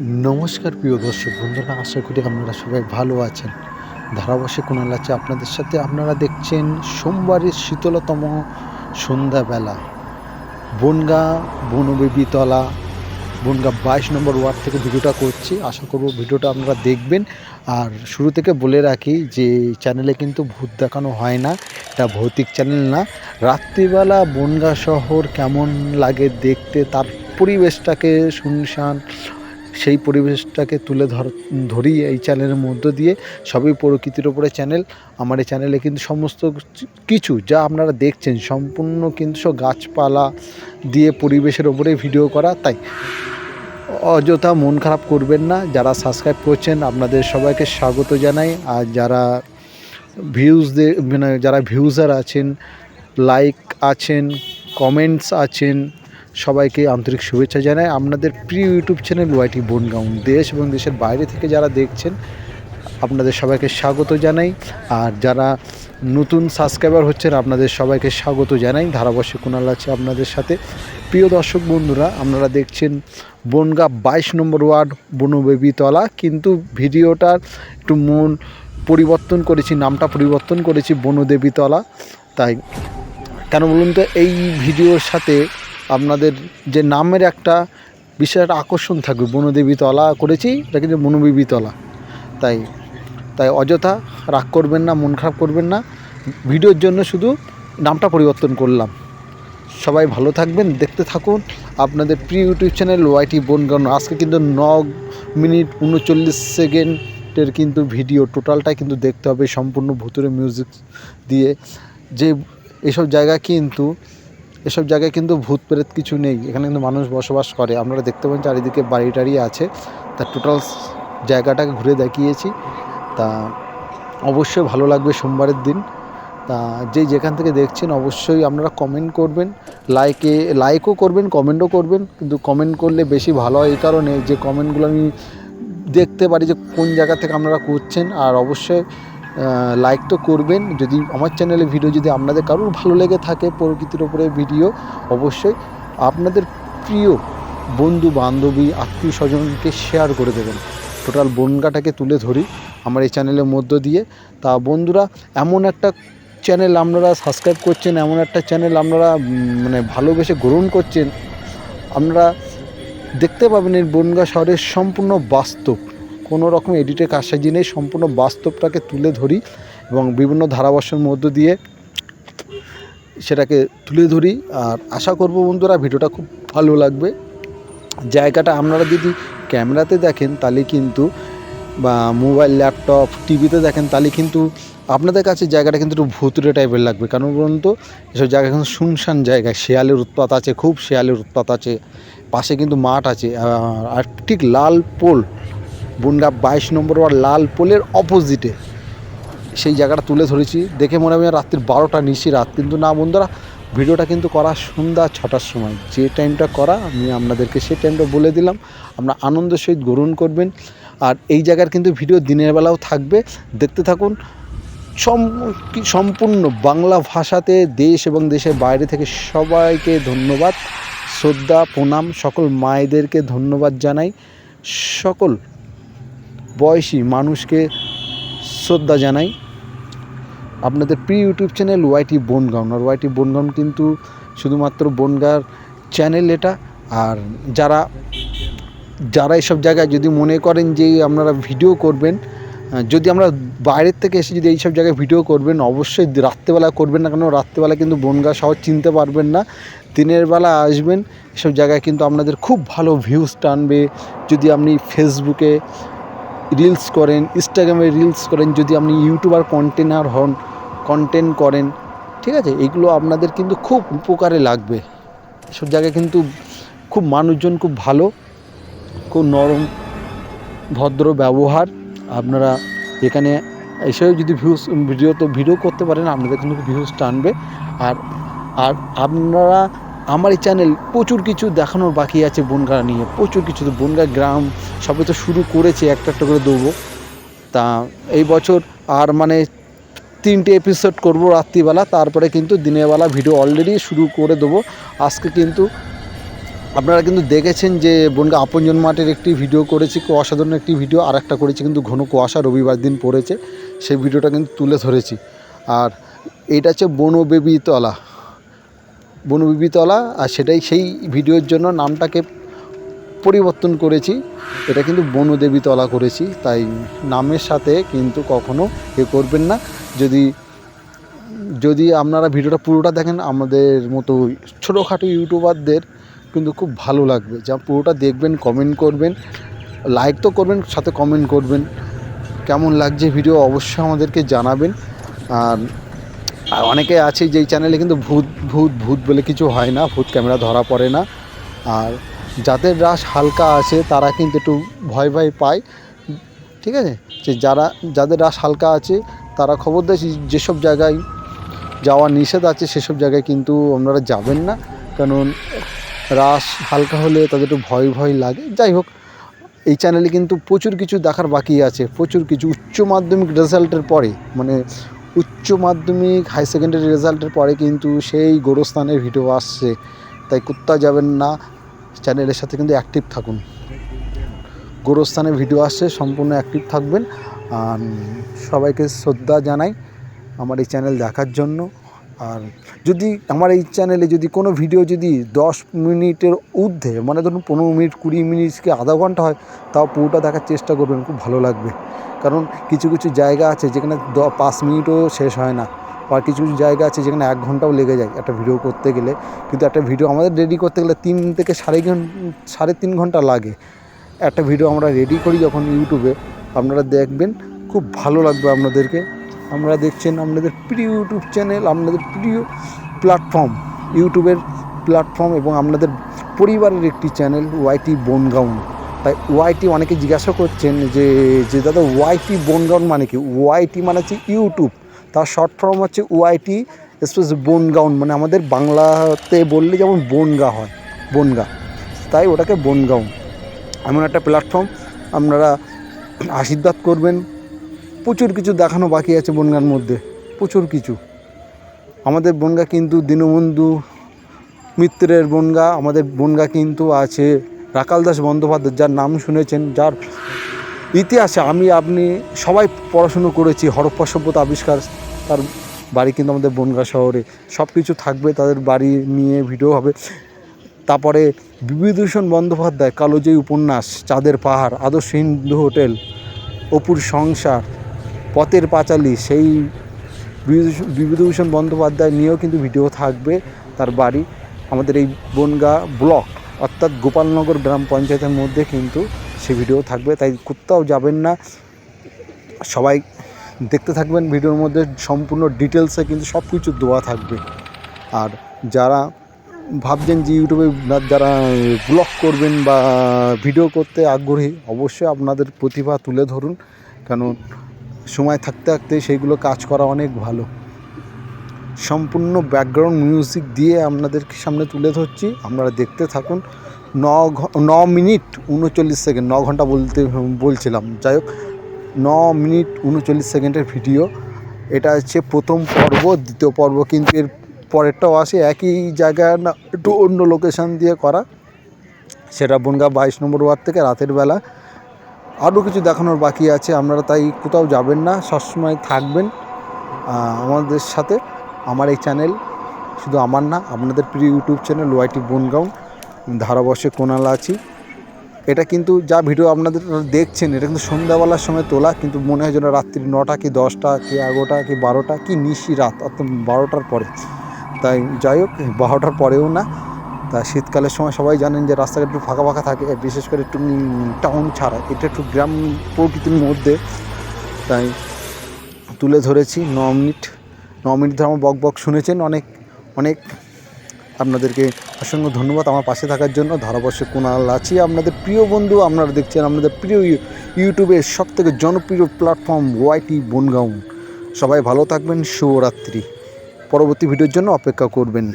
নমস্কার প্রিয় দর্শক বন্ধুরা, আশা করি আপনারা সবাই ভালো আছেন। ধারাবাসে কোনাল আছে আপনাদের সাথে। আপনারা দেখছেন সোমবারের শীতলতম সন্ধ্যাবেলা। বনগা বনবেবীতলা, বনগা বাইশ নম্বর ওয়ার্ড থেকে ভিডিওটা করছি। আশা করব ভিডিওটা আপনারা দেখবেন। আর শুরু থেকে বলে রাখি যে, চ্যানেলে কিন্তু ভূত দেখানো হয় না। এটা ভৌতিক চ্যানেল না। রাত্রিবেলা বনগা শহর কেমন লাগে দেখতে, তার পরিবেশটাকে শুনশান সেই পরিবেশটাকে তুলে ধর ধরি এই চ্যানেলের মধ্য দিয়ে সবই প্রকৃতির ওপরে চ্যানেল আমার এই চ্যানেলে কিন্তু সমস্ত কিছু যা আপনারা দেখছেন, সম্পূর্ণ কিন্তু সব গাছপালা দিয়ে পরিবেশের ওপরে ভিডিও করা, তাই। অযথা মন খারাপ করবেন না, যারা সাবস্ক্রাইব করছেন, আপনাদের সবাইকে স্বাগত জানাই। আর যারা ভিউজ মানে যারা ভিউজার আছেন লাইক আছেন কমেন্টস আছেন সবাইকে আন্তরিক শুভেচ্ছা জানাই। আপনাদের প্রিয় ইউটিউব চ্যানেল ওয়াইটি বনগাঁও দেশ এবং দেশের বাইরে থেকে যারা দেখছেন, আপনাদের সবাইকে স্বাগত জানাই। আর যারা নতুন সাবস্ক্রাইবার হচ্ছেন, আপনাদের সবাইকে স্বাগত জানাই। ধারাবাসিক কুণাল আছে আপনাদের সাথে। প্রিয় দর্শক বন্ধুরা, আপনারা দেখছেন বনগা বাইশ নম্বর ওয়ার্ড বনবেবীতলা। কিন্তু ভিডিওটার একটু মন পরিবর্তন করেছি, নামটা পরিবর্তন করেছি বনদেবীতলা। তাই কেন বলুন তো, এই ভিডিওর সাথে আপনাদের যে নামের একটা বিশেষ একটা আকর্ষণ থাকবে বনদেবী তলা করেছি, এটা কিন্তু বনদেবী তলা তাই তাই অযথা রাগ করবেন না, মন খারাপ করবেন না। ভিডিওর জন্য শুধু নামটা পরিবর্তন করলাম। সবাই ভালো থাকবেন, দেখতে থাকুন। আপনাদের প্রিয় ইউটিউব চ্যানেল ওয়াইটি বনগান আজকে কিন্তু ন মিনিট উনচল্লিশ সেকেন্ডের কিন্তু ভিডিও। টোটালটাই কিন্তু দেখতে হবে, সম্পূর্ণ ভুতুরে মিউজিক দিয়ে। যে এসব জায়গা কিন্তু এসব জায়গায় কিন্তু ভূত প্রেত কিছু নেই। এখানে কিন্তু মানুষ বসবাস করে। আপনারা দেখতে পাবেন চারিদিকে বাড়ি টাড়ি আছে। তা টোটাল জায়গাটাকে ঘুরে দেখিয়েছি। তা অবশ্যই ভালো লাগবে সোমবারের দিন। তা যে যেখান থেকে দেখছেন অবশ্যই আপনারা কমেন্ট করবেন। লাইকে লাইকও করবেন কমেন্টও করবেন। কিন্তু কমেন্ট করলে বেশি ভালো হয় এই কারণে যে কমেন্টগুলো আমি দেখতে পারি যে কোন জায়গা থেকে আপনারা করছেন আর অবশ্যই লাইক তো করবেন। যদি আমার চ্যানেলে ভিডিও যদি আপনাদের কারোর ভালো লেগে থাকে প্রকৃতির ওপরে ভিডিও অবশ্যই আপনাদের প্রিয় বন্ধু, বান্ধবী, আত্মীয় স্বজনকে শেয়ার করে দেবেন। টোটাল বনগাটাকে তুলে ধরি আমার এই চ্যানেলের মধ্য দিয়ে। তা বন্ধুরা, এমন একটা চ্যানেল আপনারা সাবস্ক্রাইব করছেন, এমন একটা চ্যানেল আপনারা মানে ভালোবেসে গ্রহণ করছেন, আপনারা দেখতে পাবেন এই বনগা শহরের সম্পূর্ণ বাস্তব। কোনো রকম এডিটের কারসাজি নেই, সম্পূর্ণ বাস্তবটাকে তুলে ধরি এবং বিভিন্ন ধারাভাষ্যের মধ্য দিয়ে সেটাকে তুলে ধরি। আর আশা করব বন্ধুরা ভিডিওটা খুব ভালো লাগবে। জায়গাটা আপনারা যদি ক্যামেরাতে দেখেন তাহলে কিন্তু বা মোবাইল, ল্যাপটপ, টিভিতে দেখেন তাহলে কিন্তু আপনাদের কাছে জায়গাটা কিন্তু একটু ভুতুরে টাইপের লাগবে। কারণ বলুন তো, এসব জায়গা কিন্তু শুনশান জায়গা, শেয়ালের উৎপাত আছে, খুব শেয়ালের উৎপাত আছে, পাশে কিন্তু মাঠ আছে আর ঠিক লাল পোল বনগা বাইশ নম্বর ওয়ার্ড লাল পোলের অপোজিটে সেই জায়গাটা তুলে ধরেছি। দেখে মনে হয় রাত্রির বারোটা নিশি রাত। কিন্তু না বন্ধুরা, ভিডিওটা কিন্তু করা সন্ধ্যা ছটার সময়। যে টাইমটা করা, আমি আপনাদেরকে সেই টাইমটা বলে দিলাম। আপনারা আনন্দ সহিত গ্রহণ করবেন। আর এই জায়গার কিন্তু ভিডিও দিনের বেলাও থাকবে। দেখতে থাকুন সম্পূর্ণ বাংলা ভাষাতে দেশ এবং দেশের বাইরে থেকে সবাইকে ধন্যবাদ। শ্রদ্ধা, প্রণাম, সকল মায়েদেরকে ধন্যবাদ জানাই। সকল বয়সী মানুষকে শ্রদ্ধা জানাই। আপনাদের প্রিয় ইউটিউব চ্যানেল ওয়াইটি বনগাউন আর ওয়াইটি বনগাউন কিন্তু শুধুমাত্র বনগার চ্যানেল এটা। আর যারা যারা এসব জায়গায় যদি মনে করেন যে আপনারা ভিডিও করবেন যদি আমরা বাইরের থেকে এসে যদি এইসব জায়গায় ভিডিও করবেন, অবশ্যই রাত্রেবেলা করবেন না কেন রাত্রেবেলা কিন্তু বনগা শহর চিনতে পারবেন না। দিনের বেলা আসবেন, এসব জায়গায় কিন্তু আপনাদের খুব ভালো ভিউজ টানবে। যদি আপনি ফেসবুকে রিলস করেন ইনস্টাগ্রামে রিলস করেন, যদি আপনি ইউটিউবার কন্টেনার হন কন্টেন্ট করেন, ঠিক আছে? এগুলো আপনাদের কিন্তু খুব উপকারে লাগবে। এসব জায়গায় কিন্তু খুব মানুষজন খুব ভালো, খুব নরম, ভদ্র ব্যবহার। আপনারা এখানে এসেও যদি ভিউজ ভিডিও তো ভিডিও করতে পারেন, আপনাদের কিন্তু ভিউজ টানবে। আর আর আপনারা আমার এই চ্যানেল প্রচুর কিছু দেখানোর বাকি আছে বনগা নিয়ে। প্রচুর কিছু তো বনগা গ্রাম সবে তো শুরু করেছে, একটা একটা করে দেবো। তা এই বছর আর মানে তিনটে এপিসোড করব রাত্রিবেলা, তারপরে কিন্তু দিনের বেলা ভিডিও অলরেডি শুরু করে দেবো। আজকে কিন্তু আপনারা কিন্তু দেখেছেন যে বনগা আপনজন মাঠের একটি ভিডিও করেছি অসাধারণ একটি ভিডিও আর একটা করেছি কিন্তু ঘন কুয়াশা রবিবার দিন পড়েছে। সেই ভিডিওটা কিন্তু তুলে ধরেছি। আর এটা হচ্ছে বনবেবীতলা। বনবেবীতলা, আর সেটাই সেই ভিডিওর জন্য নামটাকে পরিবর্তন করেছি। এটা কিন্তু বনদেবীতলা করেছি, তাই নামের সাথে কিন্তু কখনো এ করবেন না। যদি যদি আপনারা ভিডিওটা পুরোটা দেখেন, আমাদের মতো ছোটোখাটো ইউটিউবারদের কিন্তু খুব ভালো লাগবে। যা পুরোটা দেখবেন কমেন্ট করবেন লাইক তো করবেন, সাথে কমেন্ট করবেন। কেমন লাগছে ভিডিও অবশ্যই আমাদেরকে জানাবেন। আর আর অনেকে আছে যেই চ্যানেলে কিন্তু ভূত ভূত ভূত বলে কিছু হয় না, ভূত ক্যামেরা ধরা পড়ে না। আর যাদের রাস হালকা আছে, তারা কিন্তু একটু ভয় ভয় পায়। ঠিক আছে? যে যারা, যাদের রাস হালকা আছে, তারা খবর দেয় যেসব জায়গায় যাওয়া নিষেধ আছে, সেসব জায়গায় কিন্তু আপনারা যাবেন না। কারণ রাস হালকা হলে তাদের একটু ভয় ভয় লাগে। যাই হোক, এই চ্যানেলে কিন্তু প্রচুর কিছু দেখার বাকি আছে। প্রচুর কিছু উচ্চ মাধ্যমিক রেজাল্টের পরে মানে উচ্চ মাধ্যমিক হাই সেকেন্ডারি রেজাল্টের পরে কিন্তু সেই গোরস্থানের ভিডিও আসছে। তাই কুত্তা যাবেন না চ্যানেলের সাথে কিন্তু অ্যাক্টিভ থাকুন। গোরস্থানের ভিডিও আসছে, সম্পূর্ণ অ্যাক্টিভ থাকবেন। আর সবাইকে শ্রদ্ধা জানাই আমার এই চ্যানেল দেখার জন্য। আর যদি আমার এই চ্যানেলে যদি কোনো ভিডিও যদি দশ মিনিটের ঊর্ধ্বে মানে ধরুন পনেরো মিনিট, কুড়ি মিনিট কি আধা ঘণ্টা হয়, তাও পুরোটা দেখার চেষ্টা করবেন, খুব ভালো লাগবে। কারণ কিছু কিছু জায়গা আছে যেখানে দ পাঁচ মিনিটও শেষ হয় না বা কিছু কিছু জায়গা আছে যেখানে এক ঘন্টাও লেগে যায় একটা ভিডিও করতে গেলে। কিন্তু একটা ভিডিও আমাদের রেডি করতে গেলে তিন থেকে সাড়ে ঘন, সাড়ে তিন ঘণ্টা লাগে। একটা ভিডিও আমরা রেডি করি যখন ইউটিউবে, আপনারা দেখবেন খুব ভালো লাগবে আপনাদেরকে। আমরা দেখছেন আপনাদের প্রিয় ইউটিউব চ্যানেল, আপনাদের প্রিয় প্ল্যাটফর্ম ইউটিউবের প্ল্যাটফর্ম এবং আপনাদের পরিবারের একটি চ্যানেল ওয়াইটি বনগাউন তাই ওয়াইটি অনেকে জিজ্ঞাসা করছেন যে যে দাদা ওয়াইটি বনগাউন মানে কি? ওয়াইটি মানে হচ্ছে ইউটিউব তার শর্ট ফর্ম হচ্ছে ওয়াইটি স্পেস বনগাউন মানে আমাদের বাংলাতে বললে যেমন বনগা হয়, বনগা। তাই ওটাকে বনগাউন এমন একটা প্ল্যাটফর্ম আপনারা আশীর্বাদ করবেন। প্রচুর কিছু দেখানো বাকি আছে বনগার মধ্যে, প্রচুর কিছু। আমাদের বনগা কিন্তু দীনবন্ধু মিত্রের বনগা, আমাদের বনগা কিন্তু আছে রাকাল দাস বন্দ্যোপাধ্যায় যার নাম শুনেছেন, যার ইতিহাসে আমি, আপনি সবাই পড়াশুনো করেছি, হরপ্পা সভ্যতা আবিষ্কার, তার বাড়ি কিন্তু আমাদের বনগা শহরে। সব কিছু থাকবে, তাদের বাড়ি নিয়ে ভিডিও হবে। তারপরে বিভূতিভূষণ বন্দ্যোপাধ্যায়, কালোজয়ী উপন্যাস, চাঁদের পাহাড়, আদর্শ হিন্দু হোটেল, অপুর সংসার, পথের পাঁচালী, সেই বিভূতিভূষণ- বন্দ্যোপাধ্যায় নিয়েও কিন্তু ভিডিও থাকবে তার বাড়ি। আমাদের এই বনগা ব্লক। অর্থাৎ গোপালনগর গ্রাম পঞ্চায়েতের মধ্যে কিন্তু সে ভিডিও থাকবে, তাই কোথাও যাবেন না। সবাই দেখতে থাকবেন ভিডিওর মধ্যে, সম্পূর্ণ ডিটেলসে কিন্তু সব কিছু দেওয়া থাকবে। আর যারা ভাবছেন যে ইউটিউবে যারা ব্লগ করবেন বা ভিডিও করতে আগ্রহী, অবশ্যই আপনাদের প্রতিভা তুলে ধরুন। কারণ সময় থাকতে থাকতে সেইগুলো কাজ করা অনেক ভালো। সম্পূর্ণ ব্যাকগ্রাউন্ড মিউজিক দিয়ে আপনাদের সামনে তুলে ধরছি। আপনারা দেখতে থাকুন। ন ন মিনিট উনচল্লিশ সেকেন্ড, ন ঘণ্টা বলতে, বলছিলাম। যাই হোক, ন মিনিট উনচল্লিশ সেকেন্ডের ভিডিও। এটা হচ্ছে প্রথম পর্ব, দ্বিতীয় পর্ব, কিন্তু এর পরেরটাও আসে একই জায়গায় না, একটু অন্য লোকেশান দিয়ে করা। সেটা বনগা বাইশ নম্বর ওয়ার্ড থেকে রাতের বেলা। আরও কিছু দেখানোর বাকি আছে, আপনারা তাই কোথাও যাবেন না, সবসময় থাকবেন আমাদের সাথে। আমার এই চ্যানেল শুধু আমার না, আপনাদের প্রিয় ইউটিউব চ্যানেল ওয়াইটি বনগাঁও ধারাবর্ষে কোনাল আছি। এটা কিন্তু যা ভিডিও আপনাদের দেখছেন, এটা কিন্তু সন্ধ্যাবেলার সময় তোলা, কিন্তু মনে হয় যেন রাত্রি নটা কি দশটা, কি এগারোটা, কি বারোটা, কি নিশি রাত, অর্থাৎ বারোটার পরে। তাই যাই হোক, বারোটার পরেও না, তা শীতকালের সময় সবাই জানেন যে রাস্তাঘাট একটু ফাঁকা ফাঁকা থাকে, বিশেষ করে একটু টাউন ছাড়া, এটা একটু গ্রাম প্রকৃতির মধ্যে। তাই তুলে ধরেছি ন মিনিট। ন মিনিট ধর্ম বক বক শুনেছেন, অনেক অনেক আপনাদেরকে অসংখ্য ধন্যবাদ আমার পাশে থাকার জন্য। ধারাবর্ষে কোনাল আছি। আপনাদের প্রিয় বন্ধু আপনারা দেখছেন আপনাদের প্রিয় ইউ- ইউটিউবের সব থেকে জনপ্রিয় প্ল্যাটফর্ম ওয়াইটি বনগাউন সবাই ভালো থাকবেন, শুভরাত্রি। পরবর্তী ভিডিওর জন্য অপেক্ষা করবেন।